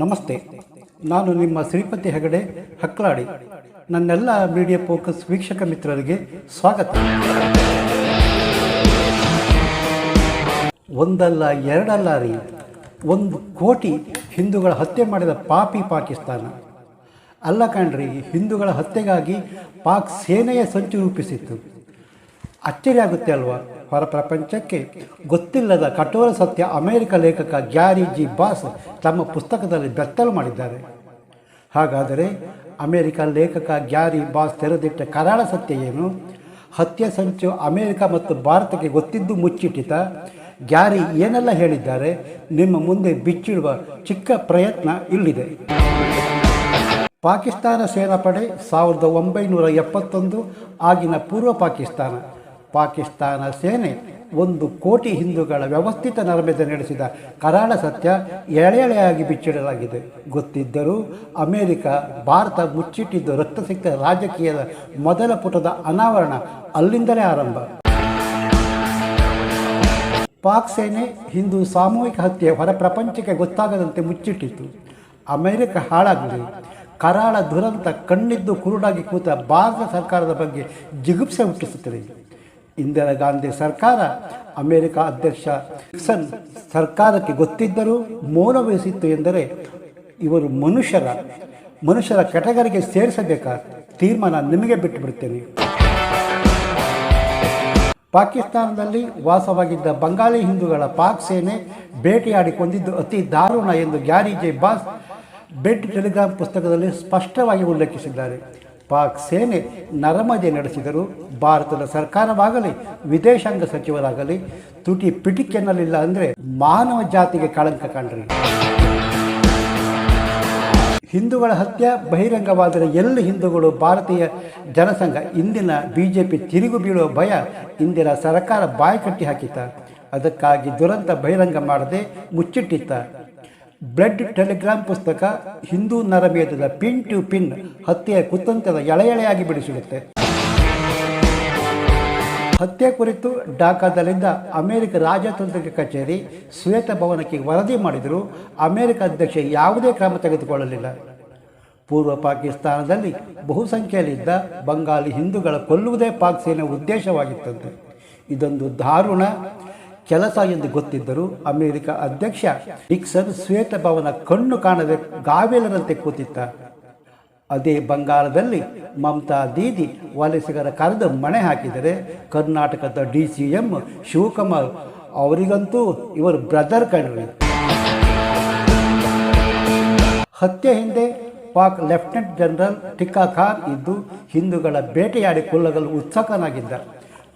ನಮಸ್ತೆ, ನಾನು ನಿಮ್ಮ ಶ್ರೀಪತಿ ಹೆಗಡೆ ಹಕ್ಲಾಡಿ. ನನ್ನೆಲ್ಲ ಮೀಡಿಯಾ ಫೋಕಸ್ ವೀಕ್ಷಕ ಮಿತ್ರರಿಗೆ ಸ್ವಾಗತ. ಒಂದಲ್ಲ, ಎರಡಲ್ಲ ರೀ. ಒಂದು ಕೋಟಿ ಹಿಂದೂಗಳ ಹತ್ಯೆ ಮಾಡಿದ ಪಾಪಿ ಪಾಕಿಸ್ತಾನ. ಅಲ್ಲ ಕಣ್ರಿ, ಹಿಂದೂಗಳ ಹತ್ಯೆಗಾಗಿ ಪಾಕ್ ಸೇನೆಯ ಸಂಚು ರೂಪಿಸಿತ್ತು. ಅಚ್ಚರಿ ಆಗುತ್ತೆ ಅಲ್ವಾ? ಹೊರ ಪ್ರಪಂಚಕ್ಕೆ ಗೊತ್ತಿಲ್ಲದ ಕಠೋರ ಸತ್ಯ ಅಮೆರಿಕ ಲೇಖಕ ಗ್ಯಾರಿ ಜಿ ಬಾಸ್ ತಮ್ಮ ಪುಸ್ತಕದಲ್ಲಿ ಬೆತ್ತಲು ಮಾಡಿದ್ದಾರೆ. ಹಾಗಾದರೆ ಅಮೆರಿಕ ಲೇಖಕ ಗ್ಯಾರಿ ಬಾಸ್ ತೆರೆದಿಟ್ಟ ಕರಾಳ ಸತ್ಯ ಏನು? ಹತ್ಯೆ ಸಂಚು ಅಮೆರಿಕ ಮತ್ತು ಭಾರತಕ್ಕೆ ಗೊತ್ತಿದ್ದು ಮುಚ್ಚಿಟ್ಟಿತ. ಗ್ಯಾರಿ ಏನೆಲ್ಲ ಹೇಳಿದ್ದಾರೆ? ನಿಮ್ಮ ಮುಂದೆ ಬಿಚ್ಚಿಡುವ ಚಿಕ್ಕ ಪ್ರಯತ್ನ ಇಲ್ಲಿದೆ. ಪಾಕಿಸ್ತಾನ ಸೇನಾಪಡೆ ಸಾವಿರದ ಒಂಬೈನೂರ ಎಪ್ಪತ್ತೊಂದು ಆಗಿನ ಪೂರ್ವ ಪಾಕಿಸ್ತಾನ. ಪಾಕಿಸ್ತಾನ ಸೇನೆ ಒಂದು ಕೋಟಿ ಹಿಂದೂಗಳ ವ್ಯವಸ್ಥಿತ ನರಮೇಧ ನಡೆಸಿದ ಕರಾಳ ಸತ್ಯ ಎಳೆ ಎಳೆಯಾಗಿ ಬಿಚ್ಚಿಡಲಾಗಿದೆ. ಗೊತ್ತಿದ್ದರೂ ಅಮೆರಿಕ, ಭಾರತ ಮುಚ್ಚಿಟ್ಟಿದ್ದು ರಕ್ತಸಿಕ್ತ ರಾಜಕೀಯದ ಮೊದಲ ಪುಟದ ಅನಾವರಣ ಅಲ್ಲಿಂದಲೇ ಆರಂಭ. ಪಾಕ್ ಸೇನೆ ಹಿಂದೂ ಸಾಮೂಹಿಕ ಹತ್ಯೆ ಹೊರ ಪ್ರಪಂಚಕ್ಕೆ ಗೊತ್ತಾಗದಂತೆ ಮುಚ್ಚಿಟ್ಟಿತ್ತು. ಅಮೆರಿಕ ಹಾಳಾಗಲಿ ಕರಾಳ ದುರಂತ ಕಣ್ಣಿದ್ದು ಕುರುಡಾಗಿ ಕೂತ ಭಾರತ ಸರ್ಕಾರದ ಬಗ್ಗೆ ಜಿಗುಪ್ಸೆ ಹುಟ್ಟಿಸುತ್ತದೆ. ಇಂದಿರಾ ಗಾಂಧಿ ಸರ್ಕಾರ ಅಮೆರಿಕ ಅಧ್ಯಕ್ಷ ನಿಕ್ಸನ್ ಸರ್ಕಾರಕ್ಕೆ ಗೊತ್ತಿದ್ದರೂ ಮೌನ ವಹಿಸಿತ್ತು ಎಂದರೆ ಇವರು ಮನುಷ್ಯರ ಮನುಷ್ಯರ ಕೆಟಗರಿಗೆ ಸೇರಿಸಬೇಕಾ? ತೀರ್ಮಾನ ನಿಮಗೆ ಬಿಟ್ಟು ಬಿಡ್ತೇನೆ ಪಾಕಿಸ್ತಾನದಲ್ಲಿ ವಾಸವಾಗಿದ್ದ ಬಂಗಾಳಿ ಹಿಂದೂಗಳ ಪಾಕ್ ಸೇನೆ ಭೇಟಿಯಾಡಿ ಕೊಂದಿದ್ದು ಅತಿ ದಾರುಣ ಎಂದು Gary J Bass blood telegram ಪುಸ್ತಕದಲ್ಲಿ ಸ್ಪಷ್ಟವಾಗಿ ಉಲ್ಲೇಖಿಸಿದ್ದಾರೆ. ಪಾಕ್ ಸೇನೆ ನರಮದೆ ನಡೆಸಿದರು ಭಾರತದ ಸರ್ಕಾರವಾಗಲಿ, ವಿದೇಶಾಂಗ ಸಚಿವರಾಗಲಿ ತುಟಿ ಪಿಟಿಕೆನ್ನಲಿಲ್ಲ ಅಂದರೆ ಮಾನವ ಜಾತಿಗೆ ಕಳಂಕ ಕಂಡ್ರಿ. ಹಿಂದೂಗಳ ಹತ್ಯೆ ಬಹಿರಂಗವಾದರೆ ಎಲ್ಲ ಹಿಂದೂಗಳು ಭಾರತೀಯ ಜನಸಂಘ? ಇಂದಿನ ಬಿ ಜೆ ಪಿ ತಿರುಗು ಬೀಳುವ ಭಯ ಇಂದಿನ ಸರ್ಕಾರ ಬಾಯಿ ಕಟ್ಟಿ ಹಾಕಿತ್ತ. ಅದಕ್ಕಾಗಿ ದುರಂತ ಬಹಿರಂಗ ಮಾಡದೆ ಮುಚ್ಚಿಟ್ಟಿತ್ತ. ಬ್ಲಡ್ ಟೆಲಿಗ್ರಾಮ್ ಪುಸ್ತಕ ಹಿಂದೂ ನರಮೇಧದ ಪಿನ್ ಟು ಪಿನ್ ಹತ್ಯೆಯ ಕುತಂತ್ರದ ಎಳೆ ಎಳೆಯಾಗಿ ಬಿಡಿಸಿಡುತ್ತೆ. ಹತ್ಯೆ ಕುರಿತು ಢಾಕಾದಲ್ಲಿದ್ದ ಅಮೆರಿಕ ರಾಜತಾಂತ್ರಿಕ ಕಚೇರಿ ಶ್ವೇತ ಭವನಕ್ಕೆ ವರದಿ ಮಾಡಿದರೂ ಅಮೆರಿಕ ಅಧ್ಯಕ್ಷ ಯಾವುದೇ ಕ್ರಮ ತೆಗೆದುಕೊಳ್ಳಲಿಲ್ಲ. ಪೂರ್ವ ಪಾಕಿಸ್ತಾನದಲ್ಲಿ ಬಹುಸಂಖ್ಯೆಯಲ್ಲಿದ್ದ ಬಂಗಾಲಿ ಹಿಂದೂಗಳ ಕೊಲ್ಲುವುದೇ ಪಾಕ್ ಸೇನೆ ಉದ್ದೇಶವಾಗಿತ್ತಂತೆ. ಇದೊಂದು ದಾರುಣ ಕೆಲಸ ಎಂದು ಗೊತ್ತಿದ್ದರು ಅಮೆರಿಕ ಅಧ್ಯಕ್ಷ ನಿಕ್ಸನ್ ಶ್ವೇತ ಭವನ ಕಣ್ಣು ಕಾಣದೆ ಗಾವೆಲರಂತೆ ಕೂತಿದ್ದ. ಅದೇ ಬಂಗಾಳದಲ್ಲಿ ಮಮತಾ ದೀದಿ ವಲಸಿಗರ ಕರೆದು ಮಣೆ ಹಾಕಿದರೆ ಕರ್ನಾಟಕದ ಡಿ ಸಿ ಎಂ ಶಿವಕುಮಾರ್ ಅವರಿಗಂತೂ ಇವರು ಬ್ರದರ್ ಕಣ್ರಿ. ಹತ್ಯೆ ಹಿಂದೆ ಪಾಕ್ ಲೆಫ್ಟಿನೆಂಟ್ ಜನರಲ್ ಟಿಕ್ಕಾ ಖಾನ್ ಇದ್ದು ಹಿಂದೂಗಳ ಬೇಟೆಯಾಡಿ ಕೊಲ್ಲಗಲು ಉತ್ಸುಕನಾಗಿದ್ದ.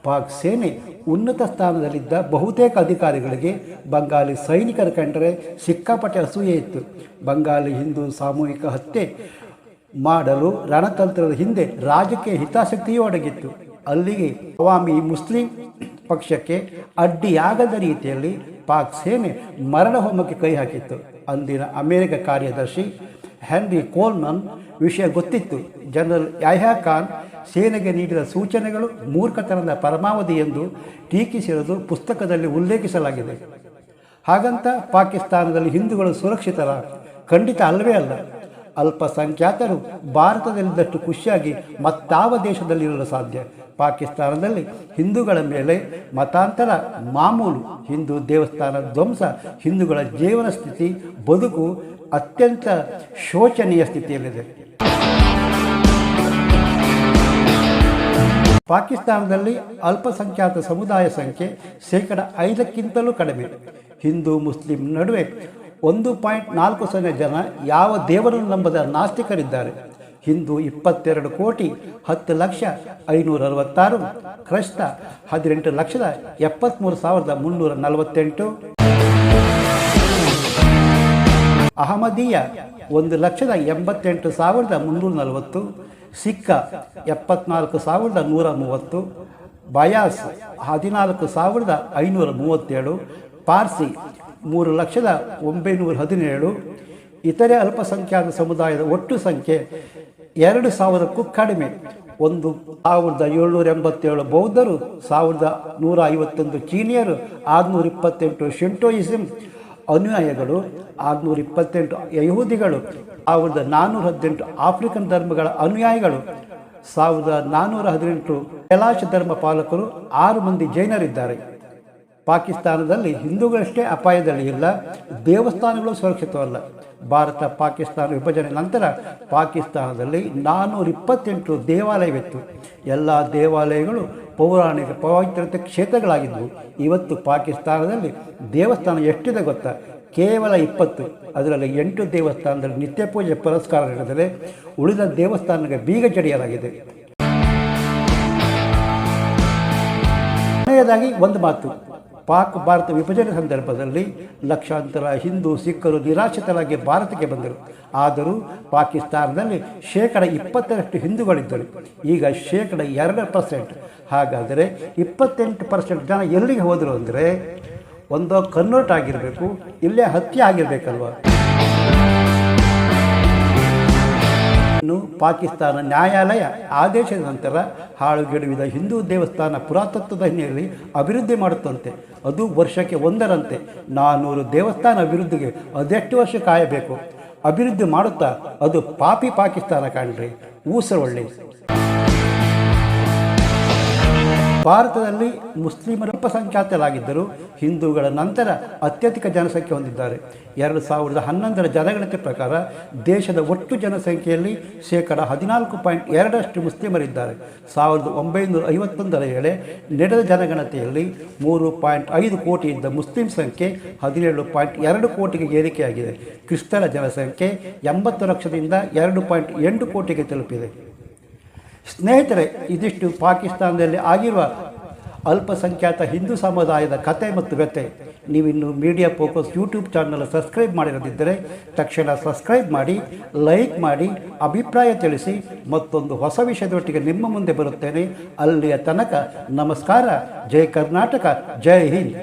ಪಾಕ್ ಸೇನೆ ಉನ್ನತ ಸ್ಥಾನದಲ್ಲಿದ್ದ ಬಹುತೇಕ ಅಧಿಕಾರಿಗಳಿಗೆ ಬಂಗಾಲಿ ಸೈನಿಕರ ಕಂಡರೆ ಸಿಕ್ಕಾಪಟ್ಟೆ ಅಸೂಯೆ ಇತ್ತು. ಬಂಗಾಲಿ ಹಿಂದೂ ಸಾಮೂಹಿಕ ಹತ್ಯೆ ಮಾಡಲು ರಣತಂತ್ರದ ಹಿಂದೆ ರಾಜಕೀಯ ಹಿತಾಸಕ್ತಿಯೂ ಅಡಗಿತ್ತು. ಅಲ್ಲಿಗೆ ಅವಾಮಿ ಮುಸ್ಲಿಂ ಪಕ್ಷಕ್ಕೆ ಅಡ್ಡಿಯಾಗದ ರೀತಿಯಲ್ಲಿ ಪಾಕ್ ಸೇನೆ ಮರಣ ಹೋಮಕ್ಕೆ ಕೈ ಹಾಕಿತ್ತು. ಅಂದಿನ ಅಮೆರಿಕ ಕಾರ್ಯದರ್ಶಿ ಹೆನ್ರಿ ಕೋಲ್ಮನ್ ವಿಷಯ ಗೊತ್ತಿತ್ತು. ಜನರಲ್ ಯಾಹ್ಯಾ ಖಾನ್ ಸೇನೆಗೆ ನೀಡಿದ ಸೂಚನೆಗಳು ಮೂರ್ಖತನದ ಪರಮಾವಧಿ ಎಂದು ಟೀಕಿಸಿರುವುದು ಪುಸ್ತಕದಲ್ಲಿ ಉಲ್ಲೇಖಿಸಲಾಗಿದೆ. ಹಾಗಂತ ಪಾಕಿಸ್ತಾನದಲ್ಲಿ ಹಿಂದೂಗಳು ಸುರಕ್ಷಿತರ? ಖಂಡಿತ ಅಲ್ಲವೇ ಅಲ್ಲ. ಅಲ್ಪಸಂಖ್ಯಾತರು ಭಾರತದಲ್ಲಿದ್ದಷ್ಟು ಖುಷಿಯಾಗಿ ಮತ್ತಾವ ದೇಶದಲ್ಲಿರಲು ಸಾಧ್ಯ. ಪಾಕಿಸ್ತಾನದಲ್ಲಿ ಹಿಂದೂಗಳ ಮೇಲೆ ಮತಾಂತರ, ಮಾಮೂಲು ಹಿಂದೂ ದೇವಸ್ಥಾನ ಧ್ವಂಸ, ಹಿಂದೂಗಳ ಜೀವನ ಸ್ಥಿತಿ, ಬದುಕು ಅತ್ಯಂತ ಶೋಚನೀಯ ಸ್ಥಿತಿಯಲ್ಲಿದೆ. ಪಾಕಿಸ್ತಾನದಲ್ಲಿ ಅಲ್ಪಸಂಖ್ಯಾತ ಸಮುದಾಯ ಸಂಖ್ಯೆ ಶೇಕಡ ಐದಕ್ಕಿಂತಲೂ ಕಡಿಮೆ. ಹಿಂದೂ, ಮುಸ್ಲಿಂ ನಡುವೆ ಒಂದು ಪಾಯಿಂಟ್ ನಾಲ್ಕು ಸೊನ್ನೆ ಜನ ಯಾವ ದೇವರನ್ನು ನಂಬದ ನಾಸ್ತಿಕರಿದ್ದಾರೆ. ಹಿಂದೂ ಇಪ್ಪತ್ತೆರಡು ಕೋಟಿ ಹತ್ತು ಲಕ್ಷ ಐನೂರ ಅರವತ್ತಾರು ಕ್ರೈಸ್ತ ಹದಿನೆಂಟು ಲಕ್ಷದ ಎಪ್ಪತ್ತ್ಮೂರು ಸಾವಿರದ ಮುನ್ನೂರ ನಲವತ್ತೆಂಟು ಅಹಮದೀಯ ಒಂದು ಲಕ್ಷದ ಎಂಬತ್ತೆಂಟು ಸಾವಿರದ ಮುನ್ನೂರ ನಲವತ್ತು ಸಿಕ್ಕ ಎಪ್ಪತ್ನಾಲ್ಕು ಸಾವಿರದ ನೂರ ಮೂವತ್ತು ಬಯಾಸ್ ಹದಿನಾಲ್ಕು ಸಾವಿರದ ಐನೂರ ಮೂವತ್ತೇಳು ಪಾರ್ಸಿ ಮೂರು ಲಕ್ಷದ ಒಂಬೈನೂರ ಹದಿನೇಳು. ಇತರೆ ಅಲ್ಪಸಂಖ್ಯಾತ ಸಮುದಾಯದ ಒಟ್ಟು ಸಂಖ್ಯೆ ಎರಡು ಸಾವಿರಕ್ಕೂ ಕಡಿಮೆ. ಒಂದು ಸಾವಿರದ ಏಳ್ನೂರ ಎಂಬತ್ತೇಳು ಬೌದ್ಧರು, ಸಾವಿರದ ನೂರ ಐವತ್ತೊಂದು ಚೀನಿಯರು, ಆರುನೂರ ಇಪ್ಪತ್ತೆಂಟು ಶಿಂಟೋಯಿಸಮ್ ಅನುಯಾಯಿಗಳು, ಆರುನೂರ ಇಪ್ಪತ್ತೆಂಟು ಯಹೂದಿಗಳು, ಸಾವಿರದ ನಾನ್ನೂರ ಹದಿನೆಂಟು ಆಫ್ರಿಕನ್ ಧರ್ಮಗಳ ಅನುಯಾಯಿಗಳು, ಸಾವಿರದ ನಾನ್ನೂರ ಹದಿನೆಂಟು ಕೈಲಾಶ ಧರ್ಮ ಪಾಲಕರು, ಆರು ಮಂದಿ ಜೈನರಿದ್ದಾರೆ. ಪಾಕಿಸ್ತಾನದಲ್ಲಿ ಹಿಂದೂಗಳಷ್ಟೇ ಅಪಾಯದಲ್ಲಿ ಇಲ್ಲ, ದೇವಸ್ಥಾನಗಳು ಸುರಕ್ಷಿತವಲ್ಲ. ಭಾರತ, ಪಾಕಿಸ್ತಾನ ವಿಭಜನೆ ನಂತರ ಪಾಕಿಸ್ತಾನದಲ್ಲಿ ನಾನ್ನೂರ ಇಪ್ಪತ್ತೆಂಟು ದೇವಾಲಯವಿತ್ತು. ಎಲ್ಲ ದೇವಾಲಯಗಳು ಪೌರಾಣಿಕ ಪವಿತ್ರತೆ ಕ್ಷೇತ್ರಗಳಾಗಿದ್ದವು ಇವತ್ತು ಪಾಕಿಸ್ತಾನದಲ್ಲಿ ದೇವಸ್ಥಾನ ಎಷ್ಟಿದೆ ಗೊತ್ತಾ? ಕೇವಲ ಇಪ್ಪತ್ತು. ಅದರಲ್ಲಿ ಎಂಟು ದೇವಸ್ಥಾನದಲ್ಲಿ ನಿತ್ಯ ಪೂಜೆ ಪುರಸ್ಕಾರ ನಡೆದರೆ ಉಳಿದ ದೇವಸ್ಥಾನಕ್ಕೆ ಬೀಗ ಜಡಿಯಲಾಗಿದೆ. ಕೊನೆಯದಾಗಿ ಒಂದು ಮಾತು. ಪಾಕ್ ಭಾರತ ವಿಭಜನೆ ಸಂದರ್ಭದಲ್ಲಿ ಲಕ್ಷಾಂತರ ಹಿಂದೂ ಸಿಖ್ಖರು ನಿರಾಶ್ರಿತರಾಗಿ ಭಾರತಕ್ಕೆ ಬಂದರು. ಆದರೂ ಪಾಕಿಸ್ತಾನದಲ್ಲಿ ಶೇಕಡ ಇಪ್ಪತ್ತರಷ್ಟು ಹಿಂದೂಗಳಿದ್ದರು. ಈಗ ಶೇಕಡ ಎರಡು ಪರ್ಸೆಂಟ್ ಹಾಗಾದರೆ ಇಪ್ಪತ್ತೆಂಟು ಪರ್ಸೆಂಟ್ ಜನ ಎಲ್ಲಿಗೆ ಹೋದರು ಅಂದರೆ, ಒಂದೋ ಕನ್ವರ್ಟ್ ಆಗಿರಬೇಕು, ಇಲ್ಲೇ ಹತ್ಯೆ ಆಗಿರಬೇಕಲ್ವ? ಇನ್ನು ಪಾಕಿಸ್ತಾನ ನ್ಯಾಯಾಲಯ ಆದೇಶದ ನಂತರ ಹಾಳುಗೆಡುವಿದ ಹಿಂದೂ ದೇವಸ್ಥಾನ ಪುರಾತತ್ವದ ಹಿನ್ನೆಲೆಯಲ್ಲಿ ಅಭಿವೃದ್ಧಿ ಮಾಡುತ್ತಂತೆ. ಅದು ವರ್ಷಕ್ಕೆ ಒಂದರಂತೆ. ನಾನ್ನೂರು ದೇವಸ್ಥಾನ ಅಭಿವೃದ್ಧಿಗೆ ಅದೆಷ್ಟು ವರ್ಷ ಕಾಯಬೇಕು? ಅಭಿವೃದ್ಧಿ ಮಾಡುತ್ತಾ ಅದು ಪಾಪಿ ಪಾಕಿಸ್ತಾನ ಕಾಣ್ರಿ. ಊಸರೊಳ್ಳಿ ಭಾರತದಲ್ಲಿ ಮುಸ್ಲಿಮರು ಅಲ್ಪಸಂಖ್ಯಾತರಾಗಿದ್ದರು ಹಿಂದೂಗಳ ನಂತರ ಅತ್ಯಧಿಕ ಜನಸಂಖ್ಯೆ ಹೊಂದಿದ್ದಾರೆ. ಎರಡು ಸಾವಿರದ ಹನ್ನೊಂದರ ಜನಗಣತಿ ಪ್ರಕಾರ ದೇಶದ ಒಟ್ಟು ಜನಸಂಖ್ಯೆಯಲ್ಲಿ ಶೇಕಡ ಹದಿನಾಲ್ಕು ಪಾಯಿಂಟ್ ಎರಡರಷ್ಟು ಮುಸ್ಲಿಮರಿದ್ದಾರೆ. ಸಾವಿರದ ಒಂಬೈನೂರ ಐವತ್ತೊಂದರ ವೇಳೆ ನಡೆದ ಜನಗಣತಿಯಲ್ಲಿ ಮೂರು ಪಾಯಿಂಟ್ ಐದು ಕೋಟಿ ಇದ್ದ ಮುಸ್ಲಿಂ ಸಂಖ್ಯೆ ಹದಿನೇಳು ಪಾಯಿಂಟ್ ಎರಡು ಕೋಟಿಗೆ ಏರಿಕೆಯಾಗಿದೆ. ಕ್ರಿಸ್ತರ ಜನಸಂಖ್ಯೆ ಎಂಬತ್ತು ಲಕ್ಷದಿಂದ ಎರಡು ಪಾಯಿಂಟ್ ಎಂಟು ಕೋಟಿಗೆ ತಲುಪಿದೆ. ಸ್ನೇಹಿತರೆ, ಇದಿಷ್ಟು ಪಾಕಿಸ್ತಾನದಲ್ಲಿ ಆಗಿರುವ ಅಲ್ಪಸಂಖ್ಯಾತ ಹಿಂದೂ ಸಮುದಾಯದ ಕತೆ ಮತ್ತು ವ್ಯತೆ ನೀವಿನ್ನು media focus YouTube channel subscribe ಮಾಡಿರದಿದ್ದರೆ ತಕ್ಷಣ ಸಬ್ಸ್ಕ್ರೈಬ್ ಮಾಡಿ, ಲೈಕ್ ಮಾಡಿ, ಅಭಿಪ್ರಾಯ ತಿಳಿಸಿ. ಮತ್ತೊಂದು ಹೊಸ ವಿಷಯದೊಟ್ಟಿಗೆ ನಿಮ್ಮ ಮುಂದೆ ಬರುತ್ತೇನೆ. ಅಲ್ಲಿಯ ತನಕ ನಮಸ್ಕಾರ. ಜೈ ಕರ್ನಾಟಕ, ಜೈ ಹಿಂದ್.